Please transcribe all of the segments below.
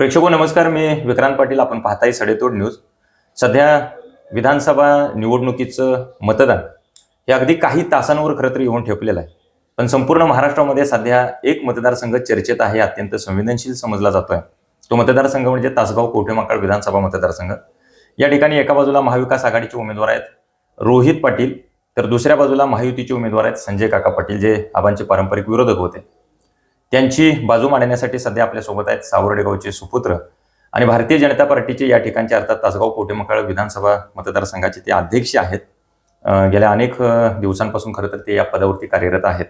प्रेक्षको नमस्कार. मी विक्रांत पाटील. आपण पाहताय सडेतोड न्यूज. सध्या विधानसभा निवडणुकीचं मतदान हे अगदी काही तासांवर खरं तर येऊन ठेपलेलं आहे. पण संपूर्ण महाराष्ट्रामध्ये सध्या एक मतदारसंघ चर्चेत आहे अत्यंत संवेदनशील समजला जातोय. तो मतदारसंघ म्हणजे तासगाव कोठेमाकाळ विधानसभा मतदारसंघ. या ठिकाणी एका बाजूला महाविकास आघाडीचे उमेदवार आहेत रोहित पाटील तर दुसऱ्या बाजूला महायुतीचे उमेदवार आहेत संजय काका पाटील जे आबांचे पारंपरिक विरोधक होते. त्यांची बाजू मांडण्यासाठी सध्या आपल्यासोबत आहेत सावर्डेगावचे सुपुत्र आणि भारतीय जनता पार्टीचे या ठिकाणचे अर्थात तासगाव कोटेमकाळ विधानसभा मतदारसंघाचे ते अध्यक्ष आहेत. गेल्या अनेक दिवसांपासून खरं तर ते या पदावरती कार्यरत आहेत.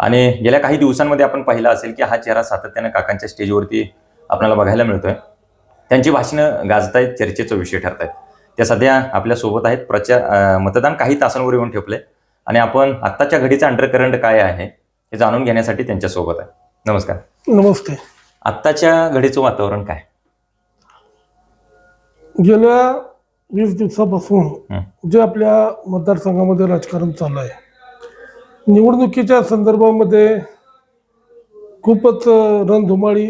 आणि गेल्या काही दिवसांमध्ये आपण पाहिलं असेल की हा चेहरा सातत्यानं काकांच्या स्टेजवरती आपल्याला बघायला मिळतोय. त्यांची भाषणं गाजतायत चर्चेचा विषय ठरत आहेत त्या सध्या आपल्यासोबत आहेत. प्रचार मतदान काही तासांवर येऊन ठेपले आणि आपण आत्ताच्या घडीचं अंडरकरंट काय आहे हे जाणून घेण्यासाठी त्यांच्यासोबत आहे. नमस्कार नमस्ते आत्ताच्या घडीचं वातावरण काय गेल्या वीस दिवसापासून. जे आपल्या मतदारसंघामध्ये राजकारण चालू आहे निवडणुकीच्या संदर्भामध्ये खूपच रणधुमाळी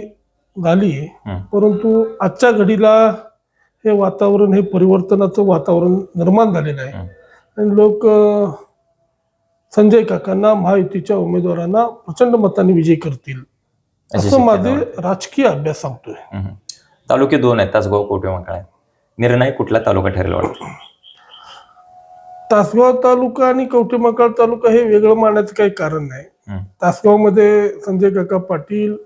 झाली. परंतु आजच्या घडीला हे वातावरण हे परिवर्तनाचं वातावरण निर्माण झालेलं आहे. आणि लोक संजय काकांना महायुतीच्या उमेदवारांना प्रचंड मताने विजयी करतील. असं माझे. राजकीय अभ्यास सांगतोय. तालुके दोन आहेत तासगाव कोटे आहे निर्णय कुठला तालुका ठरेल वाटतो? तासगाव तालुका आणि कवठेमकाळ तालुका हे वेगळं मानण्याचं काही कारण नाही. हम्म. तासगावमध्ये संजय काका पाटील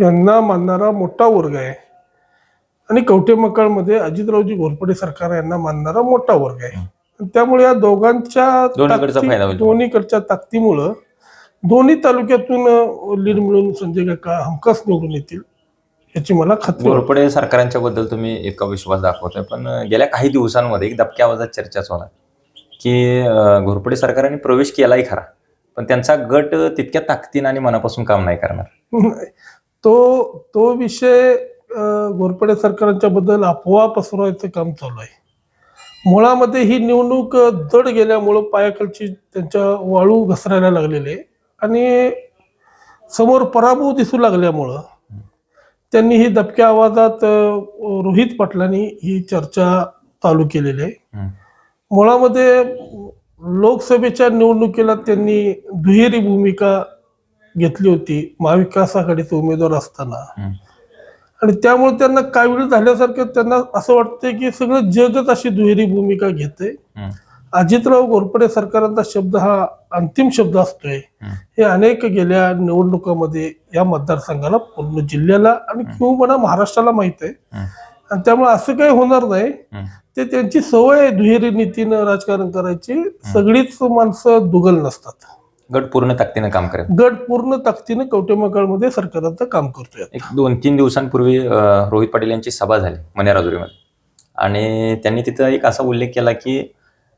यांना मानणारा मोठा वर्ग आहे. आणि कवठेमकाळमध्ये अजितरावजी घोरपडे सरकार यांना मानणारा मोठा वर्ग आहे. त्यामुळे या दोघांच्या ताकदी-. दोन्हीकडच्या ताकदीमुळं दोन्ही तालुक्यातून लीड मिळून संजय काका हमखास निवडून येतील याची मला खात्री वाटते. घोरपडे सरकारांच्या बद्दल तुम्ही इतका विश्वास दाखवताय पण गेल्या काही दिवसांमध्ये एक दबक्या आवाजात चर्चा चालू आहे की अं, घोरपडे सरकारने प्रवेश केलाही खरा पण त्यांचा गट तितक्या ताकदीनं आणि मनापासून काम नाही करणार तो तो विषय अं, घोरपडे सरकारांच्या बद्दल अफवा पसरवायचं काम चालू आहे मुळामध्ये ही निवडणूक जड गेल्यामुळं पायाखालची त्यांच्या वाळू घसरायला लागलेले आहे. आणि समोर पराभव दिसू लागल्यामुळं त्यांनी ही दबक्या आवाजात रोहित पाटलांनी ही चर्चा चालू केलेली आहे. मुळामध्ये लोकसभेच्या निवडणुकीला त्यांनी दुहेरी भूमिका घेतली होती महाविकास आघाडीचे उमेदवार असताना. आणि त्यामुळे त्यांना काय वेळ झाल्यासारखं त्यांना असं वाटतंय की सगळं जगच अशी दुहेरी भूमिका घेते हम्म. अजितराव घोरपडे सरकारांचा शब्द हा अंतिम शब्द असतोय. हे अनेक गेल्या निवडणुकामध्ये या मतदारसंघाला पूर्ण जिल्ह्याला आणि किंवा म्हणा महाराष्ट्राला माहीत आहे. आणि त्यामुळे असं काही होणार नाही. ते त्यांची सवय आहे दुहेरी नीतीनं राजकारण करायची सगळीच माणसं दुगल नसतात गट पूर्ण ताकदीनं काम करेल. गट पूर्ण ताकदीनं कवटेमकाळमध्ये सरकाराचं काम करतोय एक दोन तीन दिवसांपूर्वी अं, रोहित पाटील यांची सभा झाली मनेराजुरीमध्ये आणि त्यांनी तिथं एक असा उल्लेख केला की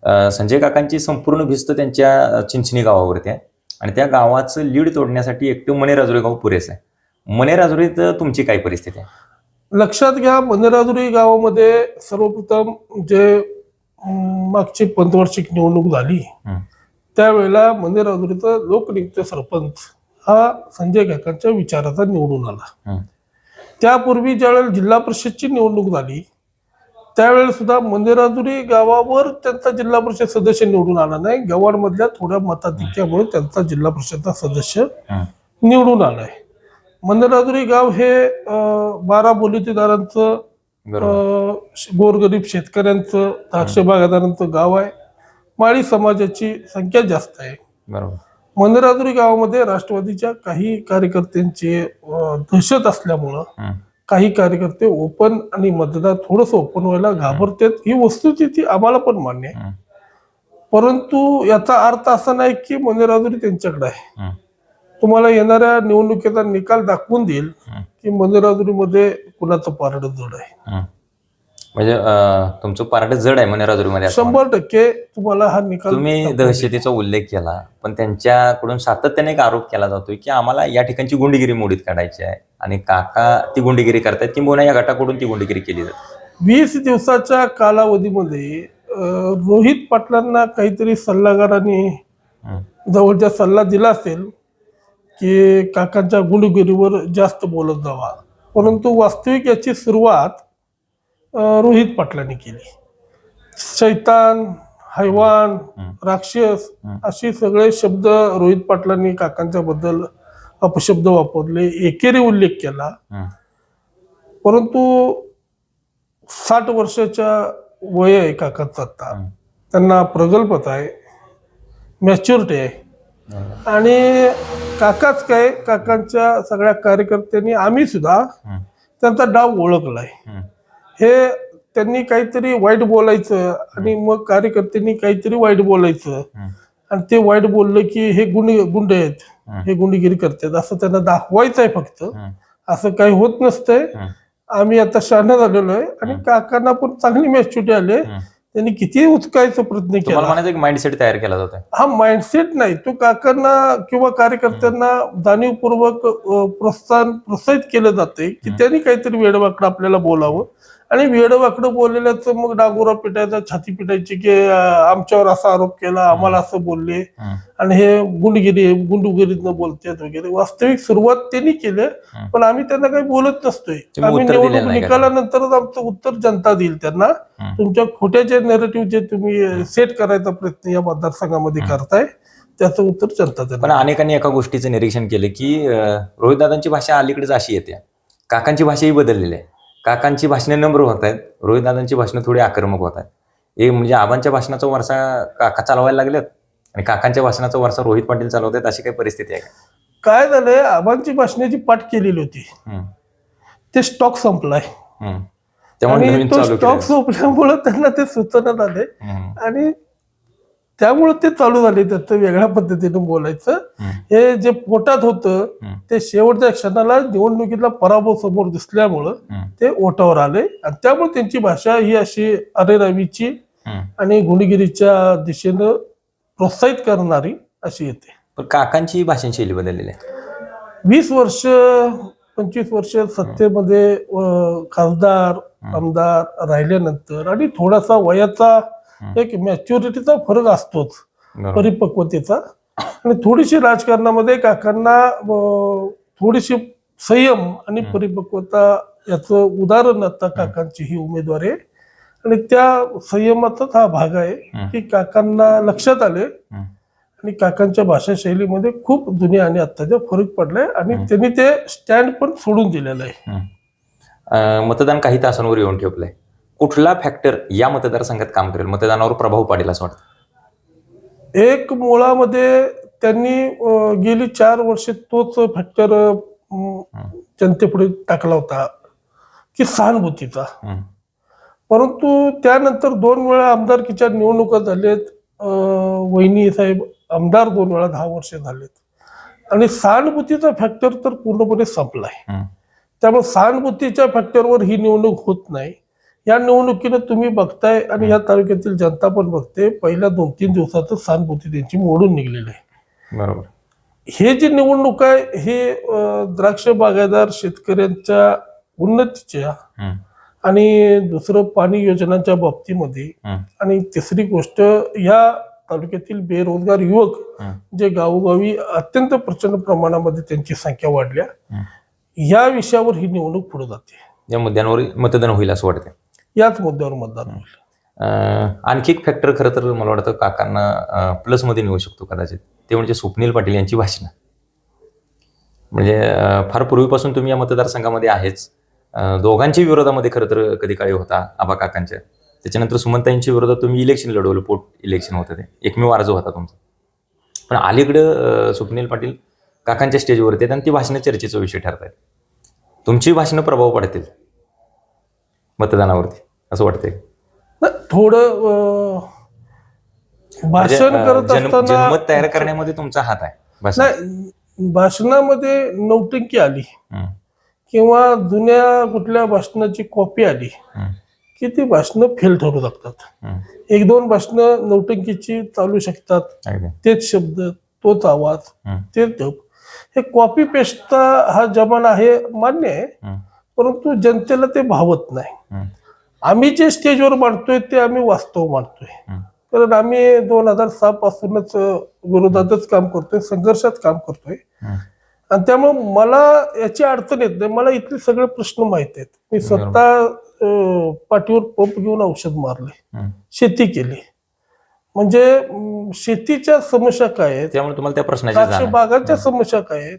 अं, संजय काकांची संपूर्ण भिस्त त्यांच्या अं, चिंचणी गावावरती आहे. आणि त्या गावाचं लीड तोडण्यासाठी एकटं मनेराजुरी गाव पुरेसं आहे. मनेराजुरीत तुमची काय परिस्थिती आहे? लक्षात घ्या मंदिराजुरी गावामध्ये सर्वप्रथम जे अं, मागची पंचवार्षिक निवडणूक झाली. त्यावेळेला मंदिराजुरीचा लोकनियुक्त सरपंच हा संजय काकांच्या विचाराचा निवडून आला. त्यापूर्वी ज्यावेळेला जिल्हा परिषदची निवडणूक झाली त्यावेळेस सुद्धा मंदिराजुरी गावावर त्यांचा जिल्हा परिषद सदस्य निवडून आला नाही. गव्हाणमधल्या थोड्या मताधिक्यामुळे त्यांचा जिल्हा परिषदचा सदस्य. निवडून आलाय. मंदिराजुरी गाव हे बारा बोलीतेदारांचं गोरगरीब शेतकऱ्यांचं द्राक्ष बागायतदारांचं गाव आहे. माळी समाजाची संख्या जास्त आहे बरोबर मंदिराजुरी गावामध्ये राष्ट्रवादीच्या काही कार्यकर्त्यांची दहशत असल्यामुळं. काही कार्यकर्ते ओपन आणि मतदार थोडस ओपन व्हायला घाबरतात ही वस्तुस्थिती आम्हाला पण मान्य आहे. परंतु याचा अर्थ असा नाही की मंदिराजुरी त्यांच्याकडे आहे. तुम्हाला येणाऱ्या निवडणुकीचा निकाल दाखवून देईल. की मंदिराजुरीमध्ये कुणाचं पारड जड आहे. म्हणजे अं, तुमचं पार्ट जड आहे मनेराजुरीमध्ये असं शंभर टक्के तुम्हाला हा निकाल तुम्ही. दहशतीचा उल्लेख केला पण त्यांच्याकडून सातत्याने एक आरोप केला जातोय की आम्हाला या ठिकाणची गुंडगिरी मोडीत काढायची आहे आणि काका ती गुंडगिरी करतायत किंबहुना या गटाकडून ती गुंडगिरी केली जाते वीस दिवसाच्या कालावधीमध्ये अं, रोहित पाटलांना काहीतरी सल्लागारांनी हम्म. जवळच्या सल्ला दिला असेल की काकांच्या गुंडगिरीवर जास्त बोलत जावा परंतु वास्तविक याची सुरुवात रोहित पाटलांनी केली शैतान हैवान. राक्षस. असे सगळे शब्द रोहित पाटलांनी काकांच्या बद्दल अपशब्द वापरले एकेरी उल्लेख केला. परंतु साठ वर्षाच्या वय आहे काकांचं आता. त्यांना प्रगल्भता आहे मॅच्युरिटी आहे. आणि काकाच काय काकांच्या सगळ्या कार्यकर्त्यांनी आम्ही सुद्धा. त्यांचा डाव ओळखलाय हं. त्यांनी काहीतरी वाईट बोलायचं आणि मग कार्यकर्त्यांनी काहीतरी वाईट बोलायचं हं. आणि ते वाईट बोललं की हे गुन्हे गुंड आहेत हं. गुंडगिरी करतात असं त्यांना दाखवायचं आहे फक्त हं. असं काही होत नसतंय. आम्ही आता शहाणा झालेलो आहे आणि. काकांना पण चांगली मॅच्युरिटी आले. त्यांनी किती उचकायचा प्रयत्न केला एक माइंडसेट तयार केला जातोय हा माइंडसेट नाही तो काकांना किंवा कार्यकर्त्यांना जाणीवपूर्वक प्रोत्साहन प्रोत्साहित केलं जाते की. त्यांनी काहीतरी वेडवाकडं आपल्याला बोलावं आणि वेडवाकडं बोललेल्याचं मग डागोरा पिटायचा छाती पिटायची की आमच्यावर असा आरोप केला आम्हाला असं बोलले. आणि हे गुंडगिरी गुंडगिरीतनं बोलतात वगैरे वास्तविक सुरुवात त्यांनी केली. पण आम्ही त्यांना काही बोलत नसतोय आम्ही उत्तर निवडणूक? निकालानंतरच आमचं उत्तर जनता देईल त्यांना. तुमच्या खोट्या जे नेरेटिव्ह जे तुम्ही सेट करायचा प्रयत्न या मतदारसंघामध्ये. करताय त्याचं उत्तर जनता पण देणार अनेकांनी एका गोष्टीचं निरीक्षण केलं की रोहित दादांची भाषा अलीकडेच अशी येते काकांची भाषाही बदललेली आहे काकांची भाषणे नम्र होत आहेत रोहित दादांची भाषणं थोडी आक्रमक होत आहेत एक म्हणजे आबांच्या भाषणाचा वारसा काका चालवायला लागलेत आणि काकांच्या भाषणाचा वारसा रोहित पाटील चालवत आहेत अशी काही परिस्थिती आहे काय झालंय आबांची भाषणाची पाठ केलेली होती. ते स्टॉक संपलाय. त्यामुळे स्टॉक संपल्यामुळे त्यांना ते सुचण्यात आले. आणि त्यामुळे ते चालू झाले त्याचं वेगळ्या पद्धतीने बोलायचं. हे जे पोटात होतं. ते शेवटच्या क्षणाला निवडणुकीतला पराभव समोर दिसल्यामुळं. ते ओटावर आले आणि त्यामुळे त्यांची भाषा ही अशी अरे रवीची हम्म. आणि गुणगिरीच्या दिशेनं प्रोत्साहित करणारी अशी येते पण काकांची भाषण शैली बदललेली आहे वीस वर्ष पंचवीस वर्ष सत्तेमध्ये खासदार आमदार राहिल्यानंतर आणि थोडासा वयाचा. एक मॅच्युरिटीचा फरक असतोच. परिपक्वतेचा आणि थोडीशी राजकारणामध्ये काकांना थोडीशी संयम आणि. परिपक्वता याचं उदाहरण आता काकांची ही उमेदवारी आहे आणि त्या संयमाचाच हा भाग आहे. की काकांना लक्षात आले. आणि काकांच्या भाषा शैलीमध्ये खूप जुन्या आणि आत्ताच्या फरक पडलाय आणि. त्यांनी ते स्टँड पण सोडून दिलेलं आहे मतदान काही तासांवर येऊन ठेवलंय कुठला फॅक्टर या मतदारसंघात काम करेल? मतदानावर प्रभाव पाडेल असं वाटतं. एक मुळामध्ये त्यांनी गेली चार वर्षे तोच फॅक्टर जनतेपुढे टाकला होता. की सहानुभूतीचा. परंतु त्यानंतर दोन वेळा आमदारकीच्या निवडणुका झालेत. वहिनी साहेब आमदार दोन वेळा दहा वर्ष झालेत. आणि सहानुभूतीचा फॅक्टर तर पूर्णपणे संपलाय. त्यामुळे सहानुभूतीच्या फॅक्टरवर ही निवडणूक होत नाही. या निवडणुकीनं तुम्ही बघताय आणि या तालुक्यातील जनता पण बघते. पहिल्या दोन तीन दिवसातच सहानुभूती त्यांची मोडून निघलेली आहे. बरोबर. हे जी निवडणूक आहे हे द्राक्ष बागायतदार शेतकऱ्यांच्या उन्नतीच्या. आणि दुसरं पाणी योजनांच्या बाबतीमध्ये. आणि तिसरी गोष्ट या तालुक्यातील बेरोजगार युवक. जे गावोगावी अत्यंत प्रचंड प्रमाणामध्ये त्यांची संख्या वाढल्या. या विषयावर ही निवडणूक पुढे जाते. या मुद्द्यांवर मतदान होईल असं वाटतं याच मुद्द्यावर मतदान होईल. आणखी एक फॅक्टर खरं तर मला वाटतं काकांना प्लसमध्ये नेऊ शकतो कदाचित. ते म्हणजे स्वप्नील पाटील यांची भाषणं. म्हणजे फार पूर्वीपासून तुम्ही या मतदारसंघामध्ये आहेच. दोघांच्या विरोधामध्ये खरं तर कधी काळी होता आबा काकांच्या. त्याच्यानंतर सुमंताईंच्या विरोधात तुम्ही इलेक्शन लढवलं पोट इलेक्शन होतं ते. एकमेव अर्ज होता तुमचा. पण अलीकडं स्वप्नील पाटील काकांच्या स्टेजवरती आहेत आणि ती भाषणं चर्चेचा विषय ठरत आहेत तुमची भाषणं प्रभाव पडतील मतदानावरती. असं वाटतंय. न, थोडं म्हणजे, भाषण अं, करत असताना जनमत तयार करण्यामध्ये तुमचा हात आहे. नाही भाषणामध्ये नौटंकी आली. हम्म, किंवा जुन्या कुठल्या भाषणाची कॉपी आली हम्म, की ती भाषणं फेल ठरू लागतात. हम्म. एक दोन भाषणं नौटंकीची चालू शकतात. अगदी. तेच शब्द तोच आवाज हम्म, तेच जप हे कॉपी पेस्टचा हा जमाना आहे मान्य आहे हम्म, परंतु जनतेला ते भावत नाही. हम्म, आम्ही जे स्टेजवर मांडतोय ते आम्ही वास्तव मांडतोय. कारण आम्ही दोन हजार सहा पासूनच विरोधातच काम करतोय संघर्षात काम करतोय. आणि त्यामुळे मला याची अडचण येत नाही. मला इथले सगळे प्रश्न माहीत आहेत. मी स्वतः पाठीवर पंप घेऊन औषध मारले. शेती केली. म्हणजे शेतीच्या समस्या काय आहेत? त्यामुळे तुम्हाला त्या प्रश्नाची द्राक्ष जाण आहे. बागांच्या समस्या काय आहेत?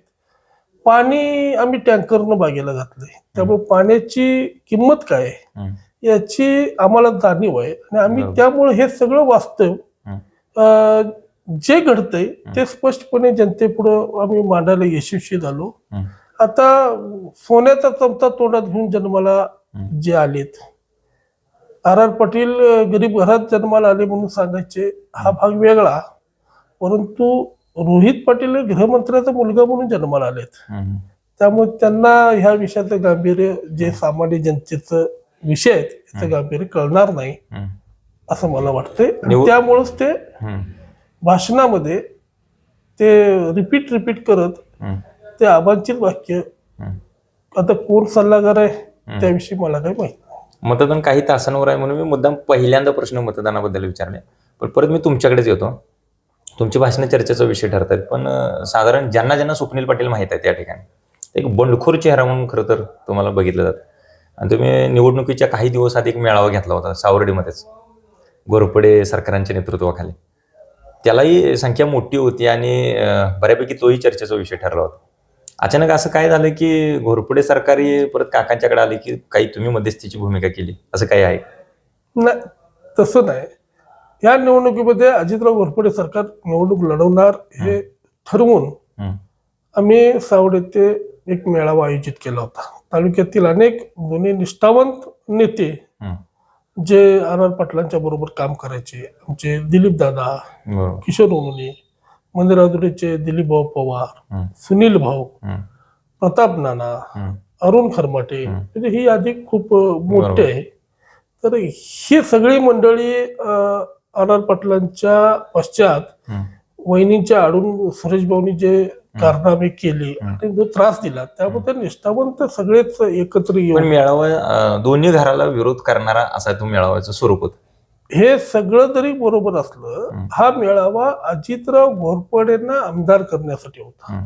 पाणी आम्ही टँकरनं बागेला घातलंय. त्यामुळे पाण्याची किंमत काय आहे. याची आम्हाला जाणीव आहे आणि आम्ही बरोबर. त्यामुळे हे सगळं वास्तव. अं, जे घडतंय ते स्पष्टपणे जनतेपुढं आम्ही मांडायला यशस्वी झालो. आता सोन्याचा चमचा तोंडात घेऊन जन्माला. जे आलेत आर आर पाटील अं, गरीब घरात जन्माला आले म्हणून सांगायचे हा भाग वेगळा परंतु रोहित पाटील हे गृहमंत्र्याचा मुलगा म्हणून जन्माला आलेत हम्म. त्यामुळे त्यांना ह्या विषयाचं गांभीर्य जे सामान्य जनतेचं विषय आहेत त्याचं गांभीर्य कळणार नाही. असं मला वाटतंय त्यामुळेच ते. भाषणामध्ये ते रिपीट रिपीट करत. ते आबांचीच वाक्य. आता कोण सल्लागार आहे त्याविषयी मला काही माहिती. मतदान काही तासांवर आहे म्हणून मी मुद्दाम पहिल्यांदा प्रश्न मतदानाबद्दल विचारले पण परत मी तुमच्याकडेच येतो तुमची भाषणं चर्चेचा विषय ठरतात पण अं, साधारण ज्यांना ज्यांना स्वप्नील पाटील माहीत आहे त्या ठिकाणी एक बंडखोर चेहरा म्हणून खरं तर तुम्हाला बघितलं जातं आणि तुम्ही निवडणुकीच्या काही दिवस आधी एक मेळावा घेतला होता सावर्डीमध्येच. गोरपडे सरकारांच्या नेतृत्वाखाली. त्यालाही संख्या मोठी होती आणि बऱ्यापैकी तोही चर्चेचा विषय ठरला होता. अचानक असं काय झालं की घोरपडे सरकारी परत काकांच्याकडे आले की काही तुम्ही मध्यस्थीची भूमिका केली? असं काही आहे? नाही तसं नाही. या निवडणुकीमध्ये अजितराव घोरपडे सरकार निवडणूक लढवणार हे ठरवून. आम्ही सावड येथे एक मेळावा आयोजित केला होता. तालुक्यातील अनेक जुने निष्ठावंत नेते. जे आर आर पाटलांच्या बरोबर काम करायचे आमचे दिलीप दादा किशोर उनुने मंदिराजुरीचे दिलीप भाऊ पवार. सुनील भाऊ. प्रताप नाना. अरुण खरमाटे. म्हणजे ही यादी खूप मोठी. आहे तर ही सगळी मंडळी आर आर पाटलांच्या पश्चात. वहिनींच्या आडून सुरेश भाऊनी जे कारनामे केले. आणि जो त्रास दिला त्यामुळे निष्ठावंत सगळेच एकत्र येऊन मेळावा दोन्ही घराला विरोध करणारा असा तो मेळाव्याचं स्वरूप होतं हे सगळं जरी बरोबर असलं. हा मेळावा अजितराव घोरपडेंना आमदार करण्यासाठी होता.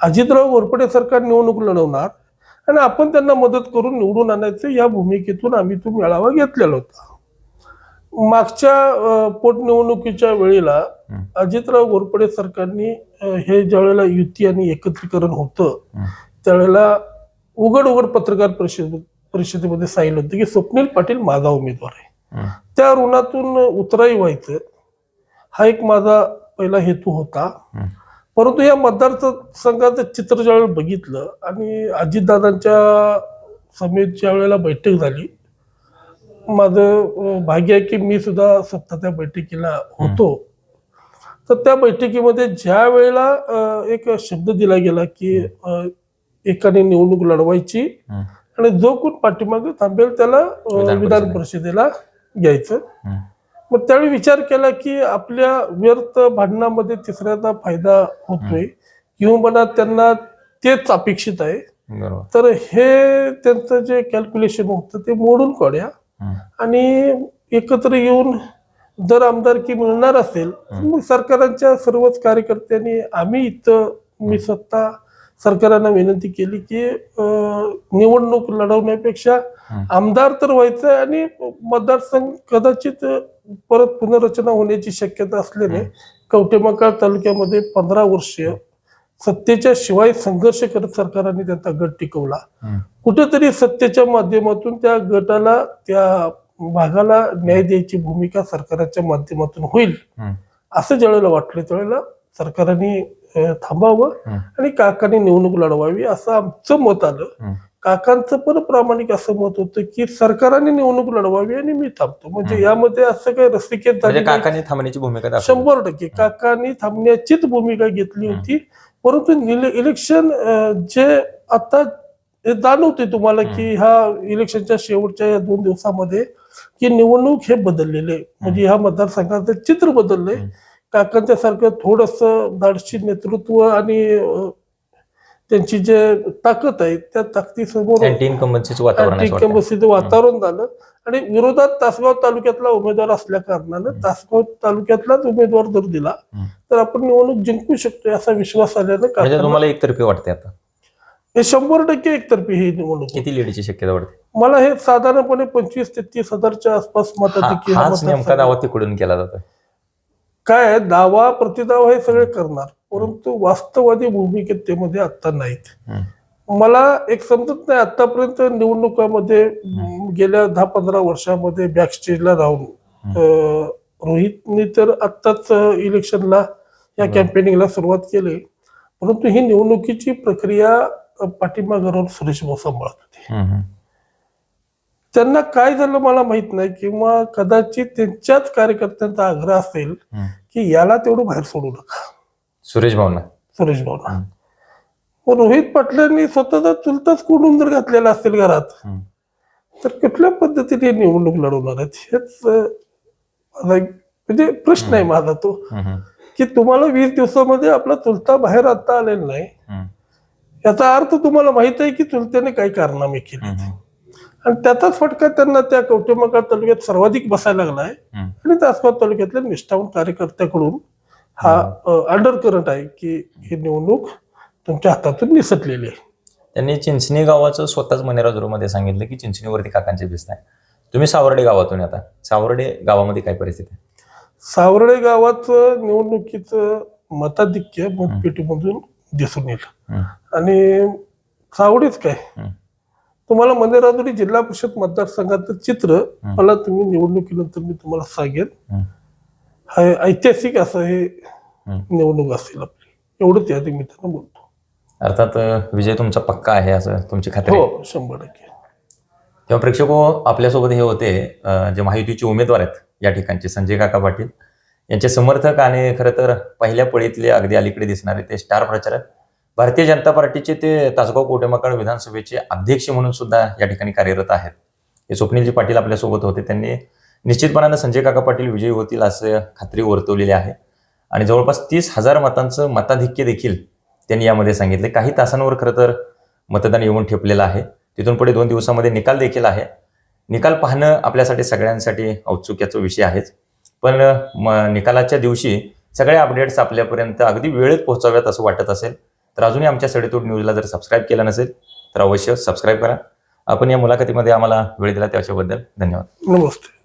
अजितराव घोरपडे सरकार निवडणूक लढवणार आणि आपण त्यांना मदत करून निवडून आणायचं या भूमिकेतून आम्ही तो मेळावा घेतलेला होता मागच्या पोटनिवडणुकीच्या वेळेला. अजितराव घोरपडे सरकारने हे ज्या वेळेला युती आणि एकत्रीकरण होतं. त्यावेळेला उघड उघड पत्रकार परिषद परिषदेमध्ये सांगितलं होतं की स्वप्नील पाटील माझा उमेदवार आहे. त्या ऋणातून उतराई व्हायचं हा एक माझा पहिला हेतू होता. परंतु या मतदारसंघाचं चित्र ज्यावेळेला बघितलं आणि अजितदादांच्या समेत ज्या वेळेला बैठक झाली माझं भाग्य आहे की मी सुद्धा स्वतः त्या बैठकीला होतो. तर त्या बैठकीमध्ये ज्या वेळेला एक शब्द दिला गेला की एकाने निवडणूक लढवायची. आणि जो कोण पाठीमागे थांबेल त्याला विधान परिषदेला. घ्यायचं. मग त्यावेळी विचार केला की आपल्या व्यर्थ भांडणामध्ये तिसऱ्याचा फायदा होतोय. किंवा त्यांना तेच अपेक्षित आहे. तर हे त्यांचं जे कॅल्क्युलेशन होतं ते मोडून काढूया. आणि एकत्र येऊन जर आमदारकी मिळणार असेल मग सरकारांच्या सर्वच कार्यकर्त्यांनी आम्ही इथं मी स्वतः सरकारांना विनंती केली की निवडणूक लढवण्यापेक्षा. आमदार तर व्हायचं आणि मतदारसंघ कदाचित परत पुनर्रचना होण्याची शक्यता असल्याने कवटेमकाळ तालुक्यामध्ये पंधरा वर्ष सत्तेच्या शिवाय संघर्ष करत सरकारांनी त्यांचा गट टिकवला. कुठेतरी सत्तेच्या माध्यमातून त्या गटाला त्या भागाला न्याय द्यायची भूमिका सरकारच्या माध्यमातून होईल. असं ज्यावेळेला वाटलं त्यावेळेला सरकारने थांबावं. आणि काकांनी निवडणूक लढवावी असं आमचं मत आलं. काकांचं पण प्रामाणिक असं मत होतं की सरकारने निवडणूक लढवावी आणि मी थांबतो म्हणजे. यामध्ये असं काही रस्तिकेत म्हणजे. काकांनी थांबण्याची भूमिका शंभर टक्के काकांनी थांबण्याचीच भूमिका घेतली. होती परंतु इलेक्शन जे आता जाणवते तुम्हाला की ह्या इलेक्शनच्या शेवटच्या या दोन दिवसामध्ये की निवडणूक हे बदललेले. म्हणजे ह्या मतदारसंघाचं चित्र बदललंय. काकांच्या सारखं थोडस धाडशी नेतृत्व आणि त्यांची जे ताकद आहे त्या ताकदीसमोर वातावरण वातावरण झालं. आणि विरोधात तासगाव तालुक्यातला उमेदवार असल्या कारणानं तासगाव तालुक्यातलाच उमेदवार जर दिला. तर आपण निवडणूक जिंकू शकतो असा विश्वास आल्यानं म्हणजे तुम्हाला एकतर्फी वाटते आता? हे शंभर टक्के एकतर्फी ही निवडणूक किती लीडची शक्यता वाटते? मला हे साधारणपणे पंचवीस ते तीस हजारच्या आसपास हाच नेमका दावा तिकडून केला जातोय. काय दावा प्रतिदावा हे सगळे करणार. परंतु वास्तववादी भूमिकेत ते मध्ये आता नाहीत. मला एक समजत नाही आतापर्यंत निवडणुकामध्ये गेल्या दहा पंधरा वर्षामध्ये बॅकस्टेजला राहून अं, रोहितनी तर आत्ताच इलेक्शनला या. कॅम्पेनिंगला सुरुवात केली परंतु ही निवडणुकीची प्रक्रिया पाठीमागे राहून सुरेश भाऊ सांभाळत होते. त्यांना काय झालं मला माहीत नाही किंवा कदाचित त्यांच्याच कार्यकर्त्यांचा आग्रह असेल. की याला तेवढं बाहेर सोडू नका सुरेश भाऊना. सुरेश भाऊना. रोहित पाटलांनी स्वतःचा चुलताच कोंडून जर घातलेला असेल घरात. तर कुठल्या पद्धतीने निवडणूक लढवणार आहेत? हेच म्हणजे प्रश्न आहे माझा तो. की तुम्हाला वीस दिवसामध्ये आपला चुलता बाहेर आता आलेला नाही. याचा अर्थ तुम्हाला माहीत आहे की चुलत्याने काही कारनामे केले. आणि त्याचाच फटका त्यांना त्या कवटेमका तालुक्यात सर्वाधिक बसायला लागलाय. आणि तासगाव तालुक्यातल्या निष्ठावून कार्यकर्त्याकडून हा अंडर करंट आहे की ही निवडणूक तुमच्या हातातून निसटलेली आहे. त्यांनी चिंचणी गावाचं स्वतःच मध्ये सांगितलं की चिंचणीवरती काकांचे दिसत आहे. तुम्ही सावर्डे गावातून आता सावर्डे गावामध्ये काय परिस्थिती आहे? सावर्डे गावाचं निवडणुकीचं मताधिक्य मतपेटीमधून दिसून येईल. आणि सावडीच काय. तुम्हाला मंदिराजुरी जिल्हा परिषद मतदारसंघाचं चित्र मला तुम्ही निवडणुकीनंतर मी तुम्हाला सांगेन. हा ऐतिहासिक असं हे. निवडणूक असेल आपली. एवढंच या निमित्तानं बोलतो. अर्थात विजय तुमचा पक्का आहे असं तुमची खात्री. हो शंभर टक्के. तेव्हा प्रेक्षक आपल्यासोबत हे होते जे महायुतीचे उमेदवार आहेत या ठिकाणचे संजय काका पाटील. यांचे समर्थक आणि खरं तर पहिल्या पळीतले अगदी अलीकडे दिसणारे ते स्टार प्रचारक. भारतीय जनता पार्टीचे ते तासगाव कोटेमकाळ विधानसभेचे अध्यक्ष म्हणून सुद्धा या ठिकाणी कार्यरत आहेत. हे स्वप्नीलजी पाटील आपल्यासोबत होते त्यांनी निश्चितपणानं संजय काका पाटील विजयी होतील असं खात्री वर्तवलेली आहे. आणि जवळपास तीस हजार मतांचं मताधिक्य देखील त्यांनी यामध्ये सांगितले काही तासांवर खरं तर मतदान येऊन ठेपलेलं आहे. तिथून पुढे दोन दिवसामध्ये निकाल देखील आहे. निकाल पाहणं आपल्यासाठी सगळ्यांसाठी औत्सुक्याचा विषय आहेच. पण म, निकालाच्या दिवशी सगळे अपडेट्स आपल्यापर्यंत अगदी वेळेत पोहोचाव्यात असं वाटत असेल तर अजूनही आमच्या सडेतोड न्यूजला जर सबस्क्राईब केलं नसेल तर अवश्य सबस्क्राईब करा. आपण या मुलाखतीमध्ये आम्हाला वेळ दिला त्याच्याबद्दल धन्यवाद. नमस्ते.